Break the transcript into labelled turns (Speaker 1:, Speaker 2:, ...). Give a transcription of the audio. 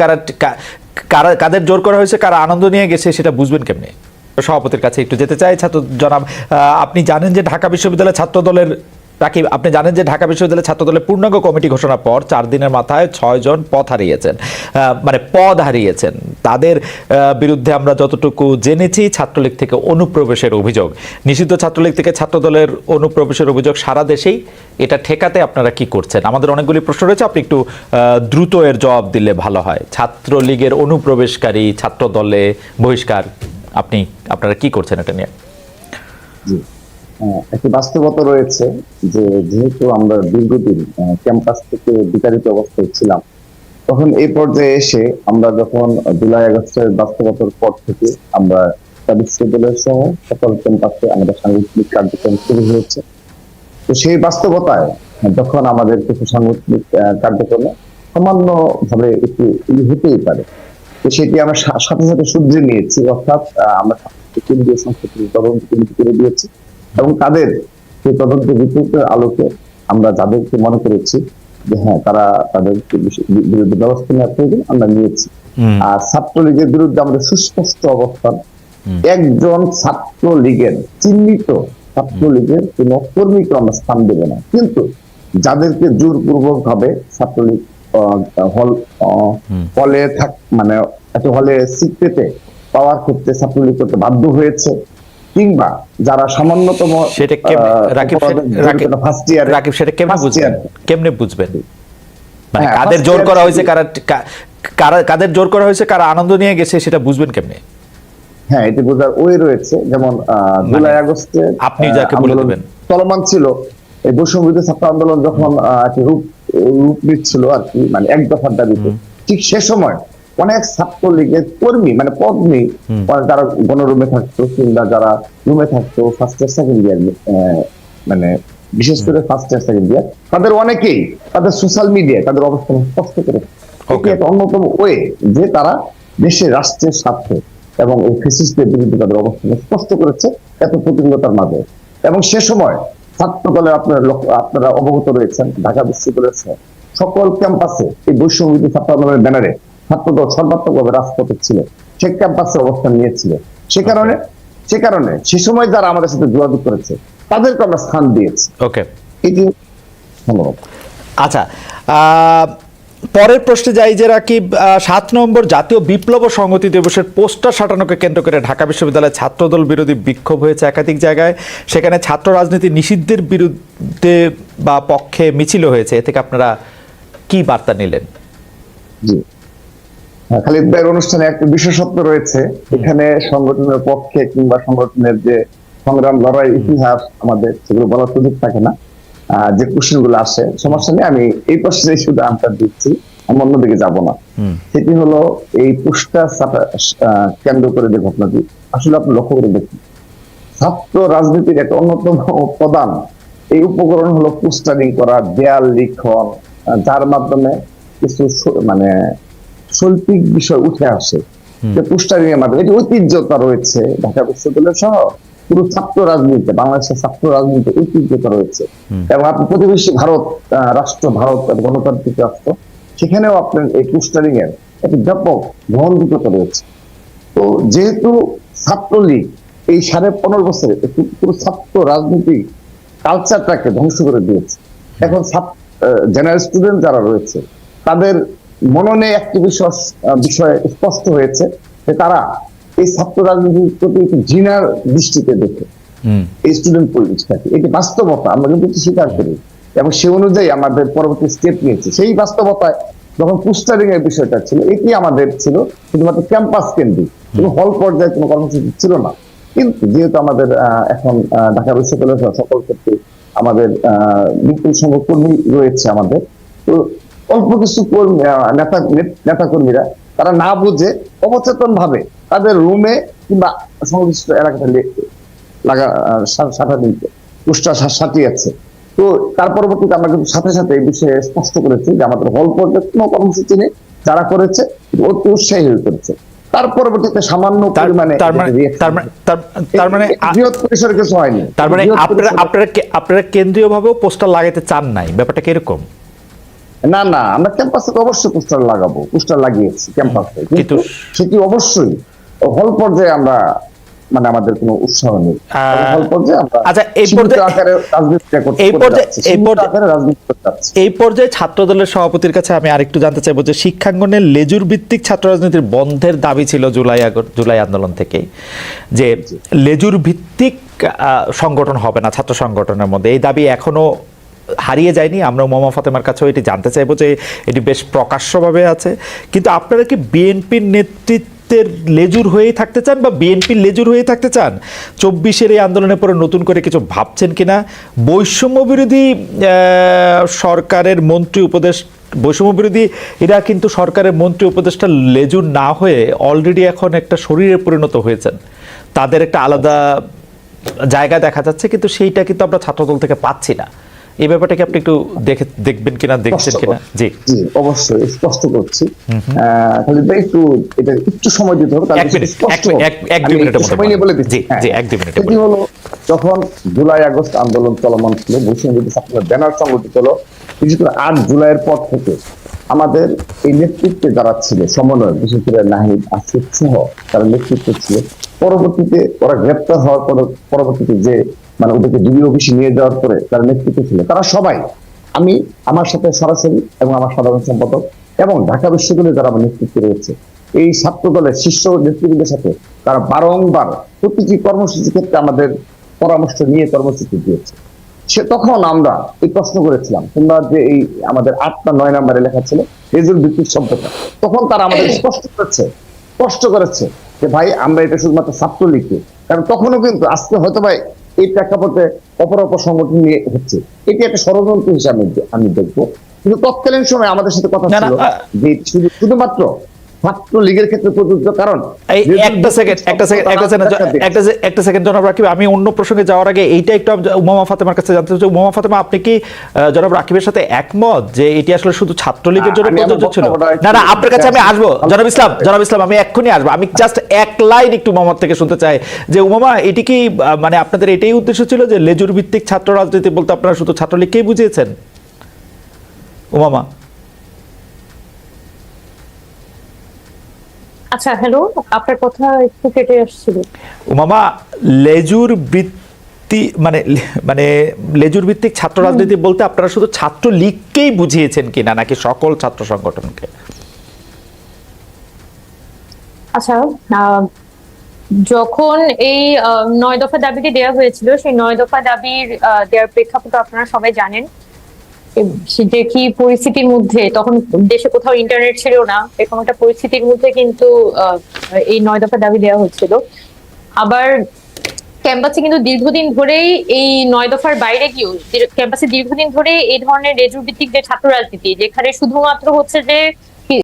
Speaker 1: কারা কারা কাদের জোর করা হয়েছে, কারা আনন্দ নিয়ে গেছে, সেটা বুঝবেন কেমনি? সভাপতির কাছে একটু যেতে চাই, ছাত্র জনাব আপনি জানেন যে ঢাকা বিশ্ববিদ্যালয়ের ছাত্র দলের রাকিব, আপনি জানেন যে ঢাকা বিশ্ববিদ্যালয় ছাত্র দলের পূর্ণাঙ্গ কমিটি ঘোষণার পর চার দিনের মাথায় ছয় জন পথ হারিয়েছেন। মানে পদ হারিয়েছেন। তাদের বিরুদ্ধে আমরা যতটুকু জেনেছি ছাত্রলীগ থেকে অনুপ্রবেশের অভিযোগ। নিষিদ্ধ ছাত্রলীগ থেকে ছাত্র দলের অনুপ্রবেশের অভিযোগ সারা দেশেই। এটা ঠেকাতে আপনারা কি করছেন? আমাদের অনেকগুলি প্রশ্ন রয়েছে, আপনি একটু দ্রুত এর জবাব দিলে ভালো হয়। ছাত্রলীগের অনুপ্রবেশকারী ছাত্র দলে বহিষ্কার, আপনি, আপনারা কি করছেন এটা নিয়ে?
Speaker 2: একটি বাস্তবতা রয়েছে যে যেহেতু আমরা দীর্ঘদিন ক্যাম্পাস থেকে বিতাড়িত অবস্থায় ছিলাম, তখন এই পর্যায়ে এসে আমরা যখন জুলাই আগস্টের বাস্তবতার পর থেকে আমরা বিশ্ববিদ্যালয় সহ সকল ক্যাম্পাসে আমাদের সাংগঠনিক কার্যক্রম শুরু হয়েছে। তো সেই বাস্তবতায় যখন আমাদের কিছু সাংগঠনিক কার্যক্রমে সামান্য ভাবে একটু হতেই পারে, তো সেটি আমরা সাথে সাথে নিয়েছি, অর্থাৎ আমরা কেন্দ্রীয় সংস্কৃতি তদন্ত কমিটি করে দিয়েছি। এবং তাদের সেই তদন্ত রিপোর্টের আলোকে আমরা যাদেরকে মনে করেছি যে হ্যাঁ তারা তাদের বিরুদ্ধে ব্যবস্থা নেওয়ার প্রয়োজন আমরা নিয়েছি। আর ছাত্রলীগের বিরুদ্ধে আমাদের সুস্পষ্ট অবস্থান। একজন ছাত্রলীগের চিহ্নিত ছাত্রলীগের কোন কর্মীকে আমরা স্থান দেবে না। কিন্তু যাদেরকে জোরপূর্বক ভাবে ছাত্রলীগ হল হলে থাক মানে একটা হলে সিট পেতে পাওয়ার ক্ষেত্রে ছাত্রলীগ করতে বাধ্য হয়েছে। কিংবা যারা সামান্যতম
Speaker 1: সেটা কেমনে রাকিব সেটা-
Speaker 2: ফার্স্ট ইয়ার
Speaker 1: রাকিব সেটা কেমনে বুঝবেন? কেমনে বুঝবেন? মানে
Speaker 2: হ্যাঁ,
Speaker 1: কাদের জোর করা হয়েছে কারা কারা কাদের জোর করা হয়েছে কারা আনন্দ নিয়ে গেছে সেটা বুঝবেন কেমনে?
Speaker 2: হ্যাঁ এটি বোঝার ওই রয়েছে। যেমন আহ, জুলাই আগস্টে
Speaker 1: মানে আপনি যাকে বলে দেবেন।
Speaker 2: চলমান ছিল। এই বৈষম্যবিরোধী ছাত্র আন্দোলন যখন রূপ রূপ নিচ্ছিল আর কি মানে এক দফার দাবিতে। ঠিক সে সময় অনেক ছাত্রলীগের কর্মী মানে পত্নী যারা গণরুমে থাকতো কিংবা যারা রুমে থাকতো ফার্স্ট ইয়ার সেকেন্ড ইয়ার মানে বিশেষ করে ফার্স্ট ইয়ার সেকেন্ড ইয়ার তাদের অনেকেই তাদের সোশ্যাল মিডিয়ায় তাদের অবস্থান স্পষ্ট করে একটা অন্যতম ওয়ে যে তারা দেশের রাষ্ট্রের স্বার্থে এবং এই ফেসিস্টদের বিরুদ্ধে তাদের অবস্থান স্পষ্ট করেছে এত প্রতিকূলতার মাঝে। এবং সে সময় ছাত্র দলের আপনারা আপনারা অবগত রয়েছেন ঢাকা বিশ্ববিদ্যালয়ের সকল ক্যাম্পাসে এই বৈষম্যবিধি ছাত্র আন্দোলনের ব্যানারে ছাত্রদল সর্বাত্মকভাবে রাজপথে ছিল। সে ক্যাম্পাসে অবস্থান নিয়েছিল। সে কারণে সে কারণে সে সময় যারা আমাদের সাথে যোগাযোগ করেছে তাদেরকে আমরা স্থান দিয়েছি।
Speaker 1: ওকে
Speaker 2: এটি ধন্যবাদ।
Speaker 1: আচ্ছা পরের প্রশ্নে যাই যে রাকিব সাত নম্বর জাতীয় বিপ্লব সংহতি দিবসের পোস্টার সাটানোকে কেন্দ্র করে ঢাকা বিশ্ববিদ্যালয়ে ছাত্রদল বিরোধী বিক্ষোভ হয়েছে একাধিক জায়গায়। সেখানে ছাত্র রাজনীতি নিষিদ্ধের বিরুদ্ধে বা পক্ষে মিছিল হয়েছে। এ থেকে আপনারা কি বার্তা নিলেন?
Speaker 2: জি। খালিদ ভাইয়ের অনুষ্ঠানে একটা বিশেষত্ব রয়েছে। এখানে সংগঠনের পক্ষে কিংবা সংগঠনের যে সংগ্রাম লড়াই ইতিহাস আমাদের সেগুলো বলার সুযোগ থাকে না। যে কোশ্চেনগুলো আসে সমস্যা নেই আমি এই প্রশ্নে শুধু আনসার দিচ্ছি আমি অন্যদিকে যাব না। সেটি হলো এই পোস্টার কেন্দ্র করে যে ঘটনাটি আসলে আপনি লক্ষ্য করে দেখুন। ছাত্র রাজনীতির একটা অন্যতম প্রধান এই উপকরণ হলো পোস্টারিং করা দেয়াল লিখন যার মাধ্যমে কিছু মানে শৈল্পিক বিষয় উঠে আসে। যে পোস্টারিং এর মাধ্যমে এটি ঐতিহ্যতা রয়েছে ঢাকা বিশ্ববিদ্যালয় সহ পুরো ছাত্র রাজনীতিতে বাংলাদেশের ছাত্র রাজনীতিতে ঐতিহ্যতা রয়েছে। এবং আপনি প্রতিবেশী ভারত রাষ্ট্র ভারত গণতান্ত্রিক রাষ্ট্র সেখানেও আপনার এই পোস্টারিং এর একটি ব্যাপক গ্রহণযোগ্যতা রয়েছে। তো যেহেতু ছাত্রলীগ এই সাড়ে পনেরো বছরে পুরো ছাত্র রাজনীতি কালচারটাকে ধ্বংস করে দিয়েছে এখন জেনারেল স্টুডেন্ট যারা রয়েছে তাদের মননে একটি বিষয় বিষয়ে স্পষ্ট হয়েছে যে তারা এই ছাত্র রাজনীতির প্রতি একটু ঘৃণার দৃষ্টিতে দেখে। এই স্টুডেন্ট পরিবেশটাকে এটি বাস্তবতা আমরা কিন্তু স্বীকার করি। এবং সে অনুযায়ী আমাদের পরবর্তী স্টেপ নিয়েছে। সেই বাস্তবতায় যখন পোস্টারিং এর বিষয়টা ছিল এটি আমাদের ছিল শুধুমাত্র ক্যাম্পাস কেন্দ্রিক। কোনো হল পর্যায়ে কোনো কর্মসূচি ছিল না। কিন্তু যেহেতু আমাদের আহ, এখন ঢাকা বিশ্ববিদ্যালয় সকল ক্ষেত্রে আমাদের আহ, বিপুল সংখ্যক কর্মী রয়েছে আমাদের তো অল্প কিছু কর্মী নেতা নেতা কর্মীরা তারা না বুঝে অবচেতন ভাবে তাদের রুমে কিংবা সংশ্লিষ্ট এলাকাতে লাগা সাঁটা দিতে পোস্টার সাঁটিয়েছে তো তার পরবর্তীতে আমরা কিন্তু সাথে সাথে এই বিষয়ে স্পষ্ট করেছি যে আমাদের হল পর্যায়ে কোনো কর্মসূচি নেই যারা করেছে অতি উৎসাহী হয়ে করেছে। তার পরবর্তীতে সামান্য পরিমাণে
Speaker 1: তার মানে মানে মানে
Speaker 2: বৃহৎ পরিসরে কিছু হয়নি।
Speaker 1: তার মানে আপনারা আপনারা আপনারা কেন্দ্রীয়ভাবেও পোস্টার লাগাইতে চান নাই। ব্যাপারটা কীরকম?
Speaker 2: না না আমরা ক্যাম্পাসে অবশ্যই পোস্টার লাগাবো পোস্টার লাগিয়েছি ক্যাম্পাসে কিন্তু সেটি অবশ্যই হল পর্যায়ে আমরা মানে আমাদের কোনো উৎসাহ নেই। হল পর্যায়ে আমরা
Speaker 1: আচ্ছা, এই পর্যায়ে-
Speaker 2: আকারে রাজনীতিটা করতে
Speaker 1: এই পর্যায়ে- এই পর্যায়ে-
Speaker 2: রাজনীতি করতে।
Speaker 1: এই পর্যায়ে ছাত্র দলের সভাপতির কাছে আমি আরেকটু জানতে চাইব যে শিক্ষাঙ্গনের লেজুর ভিত্তিক ছাত্র রাজনীতির বন্ধের দাবি ছিল জুলাই জুলাই আন্দোলন থেকেই যে লেজুর ভিত্তিক আহ, সংগঠন হবে না ছাত্র সংগঠনের মধ্যে। এই দাবি এখনও হারিয়ে যায়নি আমরা মোমা ফাতেমার কাছেও এটি জানতে চাইব যে এটি বেশ প্রকাশ্যভাবে আছে। কিন্তু আপনারা কি বিএনপির নেতৃত্বের লেজুর হয়েই থাকতে চান বা বিএনপির লেজুর হয়ে থাকতে চান? চব্বিশের এই আন্দোলনের পরে নতুন করে কিছু ভাবছেন কিনা? বৈষম্য বিরোধী সরকারের মন্ত্রী উপদেশ, বৈষম্য বিরোধী, এরা কিন্তু সরকারের মন্ত্রী উপদেষ্টা লেজুর না হয়ে অলরেডি এখন একটা শরীরে পরিণত হয়েছেন। তাদের একটা আলাদা জায়গা দেখা যাচ্ছে, কিন্তু সেইটা কিন্তু আমরা ছাত্রদল থেকে পাচ্ছি না। এই ব্যাপারটাকে আপনি একটু দেখে দেখবেন কিনা দেখছেন কিনা? জি।
Speaker 2: অবশ্যই স্পষ্ট করছি। খালিদ ভাই একটু এটা একটু সময় দিতে হবে তাহলে
Speaker 1: এক মিনিট, এক দুই মিনিটের মধ্যে
Speaker 2: সময় নিয়ে বলে দিচ্ছি।
Speaker 1: জি,
Speaker 2: হ্যাঁ।
Speaker 1: এক দুই মিনিটে
Speaker 2: সেটি হলো যখন জুলাই আগস্ট আন্দোলন চলমান ছিল বৈষম্য বিরোধী ছাত্রদের ব্যানার সংগঠিত হলো বিশেষ করে আট জুলাইয়ের পর থেকে আমাদের এই নেতৃত্বে যারা ছিল সমন্বয় বিশেষ করে নাহিদ আসিফ সহ তারা নেতৃত্বে ছিল। পরবর্তীতে ওরা গ্রেপ্তার হওয়ার পর, পরবর্তীতে যে মানে ওদেরকে ডিবি অফিসে নিয়ে যাওয়ার পরে তারা নেতৃত্বে ছিল। তারা সবাই, আমি, আমার সাথে সরাসরি এবং আমার সাধারণ সম্পাদক এবং ঢাকা বিশ্ববিদ্যালয়ে যারা আমার নেতৃত্বে রয়েছে, এই ছাত্র দলের শীর্ষ নেতৃবৃন্দের সাথে তারা বারংবার প্রতিটি কর্মসূচির ক্ষেত্রে আমাদের পরামর্শ নিয়ে কর্মসূচি দিয়েছে। সে তখন আমরা এই প্রশ্ন করেছিলাম, তোমরা যে এই আমাদের আটটা নয় নম্বরে লেখা ছিল, রেজুল ভিত্তিক সভ্যতা তখন তারা আমাদের স্পষ্ট করেছে স্পষ্ট করেছে যে ভাই আমরা এটা শুধুমাত্র ছাত্র লিখি কারণ তখনও কিন্তু আজকে হয়তো ভাই এই প্রেক্ষাপটে অপর অপর সংগঠন নিয়ে হচ্ছে। এটি একটা ষড়যন্ত্র হিসাবে আমি দেখব। কিন্তু তৎকালীন সময় আমাদের সাথে কথা ছিল যে শুধু- শুধুমাত্র ছাত্র লীগের ক্ষেত্রে প্রযোজ্য কারণ?
Speaker 1: এই একটা সেকেন্ড একটা সেকেন্ড একটা সেকেন্ড একটা একটা সেকেন্ড জনাব রাকিব আমি অন্য প্রসঙ্গে যাওয়ার আগে এইটা একটু উমামা ফাতেমার কাছে জানতে চাই। উমামা ফাতেমা আপনি কি জনাব রাকিবের সাথে একমত যে এটি আসলে শুধু ছাত্রলীগের জন্য প্রযোজ্য ছিল? না না আপনার কাছে আমি আসব। জনাব ইসলাম জনাব ইসলাম আমি এক্ষুনি আসব। আমি জাস্ট এক লাইন একটু মোহাম্মদ থেকে শুনতে চাই। যে উমামা এটি কি মানে আপনাদের এটাই উদ্দেশ্য ছিল যে লেজুর ভিত্তিক ছাত্র রাজনীতি বলতে আপনারা শুধু ছাত্রলীগকেই বুঝিয়েছেন? উমামা।
Speaker 3: আচ্ছা হ্যালো আপনার কথা একটু কেটে আসছিল।
Speaker 1: উমামা লেজুর বৃত্তি মানে মানে লেজুর ভিত্তিক ছাত্র রাজনীতি বলতে আপনারা শুধু ছাত্র লীগকেই বুঝিয়েছেন কিনা নাকি সকল ছাত্র সংগঠনকে?
Speaker 3: আচ্ছা যখন এই নয় দফা দাবিটি দেওয়া হয়েছিল সেই নয় দফা দাবির দেওয়ার প্রেক্ষাপট আপনারা সবাই জানেন। যে কি পরিস্থিতির মধ্যে, তখন দেশে কোথাও ইন্টারনেট ছিল না, এরকম একটা পরিস্থিতির মধ্যে কিন্তু এই নয় দফা দাবি দেওয়া হচ্ছিল। আবার ক্যাম্পাসে কিন্তু দীর্ঘদিন ধরেই এই নয় দফার বাইরে গিয়েও ক্যাম্পাসে দীর্ঘদিন ধরে এই ধরনের রেজুর ভিত্তিক যে ছাত্র রাজনীতি যেখানে শুধুমাত্র হচ্ছে যে